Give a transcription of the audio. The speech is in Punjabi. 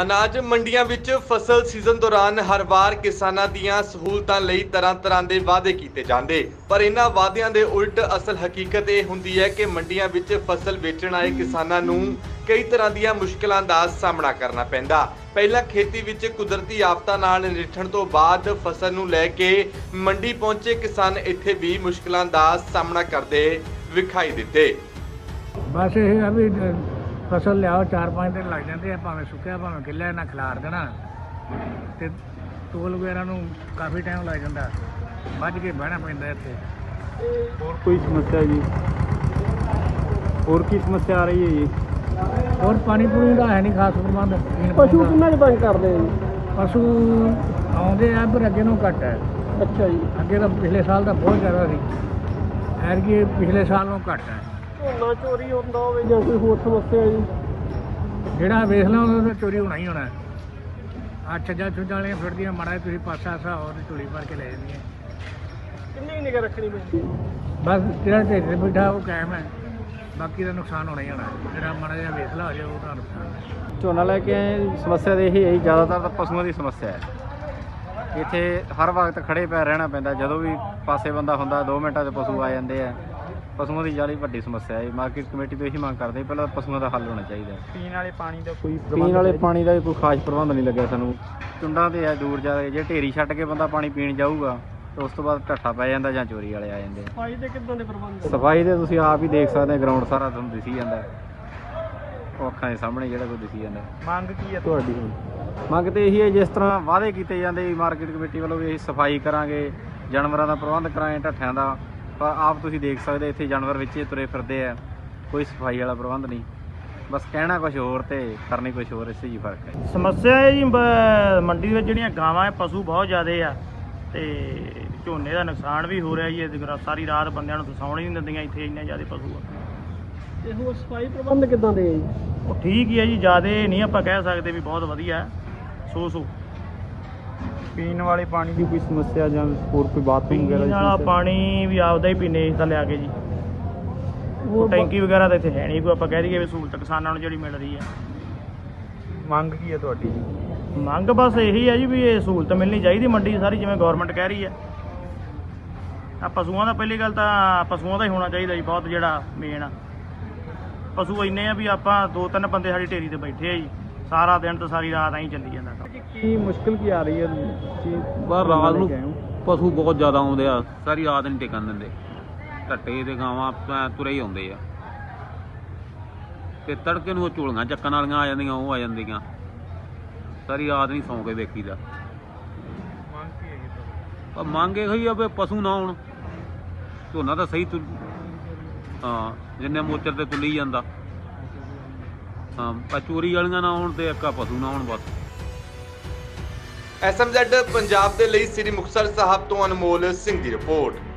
ਅਨਾਜ ਮੰਡੀਆਂ ਵਿੱਚ ਫਸਲ ਸੀਜ਼ਨ ਦੌਰਾਨ ਹਰ ਵਾਰ ਕਿਸਾਨਾਂ ਦੀਆਂ ਸਹੂਲਤਾਂ ਲਈ ਤਰ੍ਹਾਂ-ਤਰ੍ਹਾਂ ਦੇ ਵਾਅਦੇ ਕੀਤੇ ਜਾਂਦੇ। ਪਰ ਇਹਨਾਂ ਵਾਅਦਿਆਂ ਦੇ ਉਲਟ ਅਸਲ ਹਕੀਕਤ ਇਹ ਹੁੰਦੀ ਹੈ ਕਿ ਮੰਡੀਆਂ ਵਿੱਚ ਫਸਲ ਵੇਚਣ ਆਏ ਕਿਸਾਨਾਂ ਨੂੰ ਕਈ ਤਰ੍ਹਾਂ ਦੀਆਂ ਮੁਸ਼ਕਲਾਂ ਦਾ ਸਾਹਮਣਾ ਕਰਨਾ ਪੈਂਦਾ। ਪਹਿਲਾਂ ਖੇਤੀ ਵਿੱਚ ਕੁਦਰਤੀ ਆਫਤਾਂ ਨਾਲ ਨਜਿੱਠਣ ਤੋਂ ਬਾਅਦ ਫਸਲ ਨੂੰ ਲੈ ਕੇ ਮੰਡੀ ਪਹੁੰਚੇ ਕਿਸਾਨ ਇੱਥੇ ਵੀ ਮੁਸ਼ਕਲਾਂ ਦਾ ਸਾਹਮਣਾ ਕਰਦੇ ਵਿਖਾਈ ਦਿੱਤੇ। ਬਸ ਇਹ ਆ ਵੀ ਫਸਲ ਲਿਆਓ 4-5 ਦਿਨ ਲੱਗ ਜਾਂਦੇ ਆ ਭਾਵੇਂ ਸੁੱਕਿਆ ਭਾਵੇਂ ਗਿੱਲਾ ਇਹਨਾਂ ਖਿਲਾਰ ਦੇਣਾ। ਤੇ ਤੋਲ ਵਗੈਰਾ ਨੂੰ ਕਾਫੀ ਟਾਈਮ ਲੱਗ ਜਾਂਦਾ। ਵੱਜ ਕੇ ਬਹਿਣਾ ਪੈਂਦਾ ਇੱਥੇ। ਹੋਰ ਕੋਈ ਸਮੱਸਿਆ ਜੀ? ਹੋਰ ਕੀ ਸਮੱਸਿਆ ਆ ਰਹੀ ਹੈ ਜੀ? ਹੋਰ ਪਾਣੀ ਪੂਣੀ ਦਾ ਹੈ ਨਹੀਂ ਖਾਸ ਪ੍ਰਬੰਧ। ਪੀਣ ਪਸ਼ੂ ਕਿੰਨਾ ਕੁ ਤੰਗ ਕਰਦੇ ਆ ਜੀ? ਦਾ। ਪਸ਼ੂ ਆਉਂਦੇ ਆ ਪਰ ਅੱਗੇ ਨੂੰ ਘੱਟ ਹੈ। ਅੱਛਾ ਜੀ। ਅੱਗੇ ਤਾਂ ਪਿਛਲੇ ਸਾਲ ਤਾਂ ਬਹੁਤ ਜ਼ਿਆਦਾ ਸੀ। ਐਰਗੀ ਪਿਛਲੇ ਸਾਲ ਨਾਲੋਂ ਘੱਟ ਹੈ। ਝੋਨਾ ਚੋਰੀ ਹੁੰਦਾ ਹੋਵੇ ਜਾਂ ਕੋਈ ਹੋਰ ਸਮੱਸਿਆ ਜੀ। ਜਿਹੜਾ ਵੇਖ ਲਾ ਉਹਦਾ ਤਾਂ ਚੋਰੀ ਹੋਣਾ ਹੀ ਹੋਣਾ। ਆ ਛੱਜਾ ਛੁੱਜਾਂ ਵਾਲੀਆਂ ਫਿਰਦੀਆਂ ਮਾੜਾ ਜਿਹਾ ਤੁਸੀਂ ਪਾਸਾ ਸਾ ਹੋਰ ਝੋਲੀ ਭਰ ਕੇ ਲੈ ਜਾਂਦੀਆਂ। ਕਿੰਨੀ ਕੁ ਨਿਗਾਹ ਰੱਖਣੀ ਪੈਂਦੀ? ਬਸ ਜਿਹੜਾ ਢਿੱਡ ਤੇ ਬੈਠਾ ਉਹ ਕਾਇਮ ਹੈ। ਬਾਕੀ ਦਾ ਨੁਕਸਾਨ ਹੋਣਾ ਹੀ ਹੋਣਾ। ਜਿਹੜਾ ਮਾੜਾ ਜਿਹਾ ਵੇਖ ਲਾ ਹੋ ਜਾਏ ਉਹਦਾ ਨੁਕਸਾਨ ਹੈ। ਝੋਨਾ ਲੈ ਕੇ ਆਏ ਸਮੱਸਿਆ ਤਾਂ ਇਹੀ ਹੈ ਜੀ, ਜ਼ਿਆਦਾਤਰ ਤਾਂ ਪਸ਼ੂਆਂ ਦੀ ਸਮੱਸਿਆ ਹੈ। ਇੱਥੇ ਹਰ ਵਕਤ ਖੜੇ ਪੈਰ ਰਹਿਣਾ ਪੈਂਦਾ ਜਦੋਂ ਵੀ ਪਾਸੇ ਬੰਦਾ ਹੁੰਦਾ 2 ਮਿੰਟਾਂ 'ਚ ਪਸ਼ੂ ਆ ਜਾਂਦੇ ਆ। ਪਸ਼ੂਆਂ ਦੀ ਜ਼ਿਆਦਾ ਵੱਡੀ ਸਮੱਸਿਆ ਹੈ। ਮਾਰਕੀਟ ਕਮੇਟੀ ਤੋਂ ਇਹੀ ਮੰਗ ਕਰਦੇ ਹਾਂ, ਪਹਿਲਾਂ ਪਸ਼ੂਆਂ ਦਾ ਹੱਲ ਹੋਣਾ ਚਾਹੀਦਾ ਪੀਣ ਵਾਲੇ ਪਾਣੀ ਦਾ ਕੋਈ ਪੀਣ ਵਾਲੇ ਪਾਣੀ ਦਾ ਵੀ ਕੋਈ ਖਾਸ ਪ੍ਰਬੰਧ ਨਹੀਂ ਲੱਗਿਆ ਸਾਨੂੰ। ਚੁੰਡਾਂ ਤੇ ਆ ਦੂਰ ਜਾ ਕੇ ਜੇ ਢੇਰੀ ਛੱਡ ਕੇ ਬੰਦਾ ਪਾਣੀ ਪੀਣ ਜਾਊਗਾ ਤੇ ਉਸ ਤੋਂ ਬਾਅਦ ਢੱਠਾ ਪੈ ਜਾਂਦਾ ਜਾਂ ਚੋਰੀ ਵਾਲੇ ਆ ਜਾਂਦੇ ਆ। ਸਫ਼ਾਈ ਦੇ ਕਿੱਦਾਂ ਦੇ ਪ੍ਰਬੰਧ ਸਫ਼ਾਈ ਤੇ ਤੁਸੀਂ ਆਪ ਹੀ ਦੇਖ ਸਕਦੇ ਗਰਾਊਂਡ ਸਾਰਾ ਤੁਹਾਨੂੰ ਦਿਸੀ ਜਾਂਦਾ। ਉਹ ਅੱਖਾਂ ਦੇ ਸਾਹਮਣੇ ਜਿਹੜਾ ਕੋਈ ਦਿਸੀ ਜਾਂਦਾ। ਮੰਗ ਕੀ ਹੈ ਤੁਹਾਡੀ? ਮੰਗ ਤੇ ਇਹੀ ਹੈ ਜਿਸ ਤਰ੍ਹਾਂ ਵਾਅਦੇ ਕੀਤੇ ਜਾਂਦੇ ਮਾਰਕੀਟ ਕਮੇਟੀ ਵੱਲੋਂ ਵੀ ਅਸੀਂ ਸਫ਼ਾਈ ਕਰਾਂਗੇ ਜਾਨਵਰਾਂ ਦਾ ਪ੍ਰਬੰਧ ਕਰਾਂਗੇ ਢੱਠਿਆਂ ਦਾ। ਪਰ ਆਪ ਤੁਸੀਂ ਦੇਖ ਸਕਦੇ ਇੱਥੇ ਜਾਨਵਰ ਵਿੱਚ ਹੀ ਤੁਰੇ ਫਿਰਦੇ ਆ। ਕੋਈ ਸਫ਼ਾਈ ਵਾਲਾ ਪ੍ਰਬੰਧ ਨਹੀਂ। ਬਸ ਕਹਿਣਾ ਕੁਝ ਹੋਰ ਤੇ ਕਰਨੀ ਕੁਝ ਹੋਰ ਇਸੇ ਹੀ ਫ਼ਰਕ ਹੈ। ਸਮੱਸਿਆ ਹੈ ਜੀ ਮੰਡੀ ਵਿੱਚ ਜਿਹੜੀਆਂ ਗਾਵਾਂ ਹੈ ਪਸ਼ੂ ਬਹੁਤ ਜ਼ਿਆਦੇ ਆ। ਤੇ ਝੋਨੇ ਦਾ ਨੁਕਸਾਨ ਵੀ ਹੋ ਰਿਹਾ ਜੀ ਇਹ ਸਾਰੀ ਰਾਤ ਬੰਦਿਆਂ ਨੂੰ ਸੌਣ ਹੀ ਨਹੀਂ ਦਿੰਦੀਆਂ ਇੱਥੇ ਇੰਨੇ ਜ਼ਿਆਦੇ ਪਸ਼ੂ ਆ। ਤੇ ਹੋਰ ਸਫ਼ਾਈ ਪ੍ਰਬੰਧ ਕਿੱਦਾਂ ਦੇ ਆ ਜੀ? ਉਹ ਠੀਕ ਹੀ ਹੈ ਜੀ ਜ਼ਿਆਦੇ ਨਹੀਂ ਆਪਾਂ ਕਹਿ ਸਕਦੇ ਵੀ ਬਹੁਤ ਵਧੀਆ। ਸੋ ਸੋ। ਪੀਣ ਵਾਲੇ ਪਾਣੀ ਦੀ ਕੋਈ ਸਮੱਸਿਆ ਜਾਂ ਹੋਰ ਕੋਈ ਬਾਥਰੂਮ ਵਗੈਰਾ ਪੀਣ ਦੀ ਵਾਲਾ ਸਮੱਸਿਆ? ਪਾਣੀ ਵੀ ਆਪਦਾ ਹੀ ਪੀਨੇ ਇਸ ਦਾ ਲਿਆ ਕੇ ਜੀ। ਉਹ ਟੈਂਕੀ ਵਗੈਰਾ ਤਾਂ ਇੱਥੇ ਹੈ ਨਹੀਂ ਕੋਈ ਆਪਾਂ ਕਹਿ ਦਈਏ ਵੀ ਸਹੂਲਤ ਕਿਸਾਨਾਂ ਨੂੰ ਜਿਹੜੀ ਮਿਲ ਰਹੀ ਹੈ। ਮੰਗ ਕੀ ਹੈ ਤੁਹਾਡੀ ਜੀ? ਮੰਗ ਬਸ ਇਹੀ ਹੈ ਜੀ ਵੀ ਇਹ ਸਹੂਲਤ ਮਿਲਣੀ ਚਾਹੀਦੀ ਮੰਡੀ 'ਚ ਸਾਰੀ ਜਿਵੇਂ ਗਵਰਨਮੈਂਟ ਕਹਿ ਰਹੀ ਹੈ। ਆ ਪਸ਼ੂਆਂ ਦਾ ਪਹਿਲੀ ਗੱਲ ਤਾਂ ਪਸ਼ੂਆਂ ਦਾ ਹੀ ਹੋਣਾ ਚਾਹੀਦਾ ਜੀ ਬਹੁਤ ਜਿਹੜਾ ਮੇਨ ਆ। ਪਸ਼ੂ ਇੰਨੇ ਆ ਵੀ ਆਪਾਂ ਦੋ ਤਿੰਨ ਬੰਦੇ ਸਾਡੀ ਢੇਰੀ ਤੇ ਬੈਠੇ ਆ ਜੀ। ਸਾਰਾ ਦਿਨ ਤੇ ਸਾਰੀ ਰਾਤ ਐਂ ਚੱਲੀ ਜਾਂਦਾ ਕੰਮ। ਕੀ ਮੁਸ਼ਕਲ ਕੀ ਆ ਰਹੀ ਹੈ? ਕੀ ਬਾਹਰ ਰਾਤ ਨੂੰ? ਪਸ਼ੂ ਬਹੁਤ ਜ਼ਿਆਦਾ ਆਉਂਦੇ ਆ ਸਾਰੀ ਰਾਤ ਨਹੀਂ ਟਿਕਣ ਦਿੰਦੇ। ਢੱਟੇ ਤੇ ਗਾਵਾਂ ਤੁਰੇ ਹੀ ਆਉਂਦੇ ਆ। ਤੇ ਤੜਕੇ ਨੂੰ ਉਹ ਝੋਲੀਆਂ ਚੱਕਣ ਵਾਲੀਆਂ ਆ ਜਾਂਦੀਆਂ ਉਹ ਆ ਜਾਂਦੀਆਂ। ਸਾਰੀ ਰਾਤ ਨਹੀਂ ਸੌਂ ਕੇ ਵੇਖੀਦਾ ਪਰ ਮੰਗ ਇਹ ਹੋਈ ਆ ਵੀ ਪਸ਼ੂ ਨਾ ਆਉਣ। ਝੋਨਾ ਤਾਂ ਸਹੀ ਤੁ ਹਾਂ ਜਿੰਨੇ ਮੋਚਰ ਤੇ ਤੁੱਲੀ ਜਾਂਦਾ। ਹਾਂ, ਪਰ ਚੋਰੀ ਵਾਲੀਆਂ ਨਾ ਆਉਣ ਤੇ ਇੱਕ ਪਸ਼ੂ ਨਾ ਆਉਣ ਬਸ। ਐਸਐਮਜ਼ੈਡ ਪੰਜਾਬ ਦੇ ਲਈ ਸ੍ਰੀ ਮੁਕਤਸਰ ਸਾਹਿਬ ਤੋਂ ਅਨਮੋਲ ਸਿੰਘ ਦੀ ਰਿਪੋਰਟ।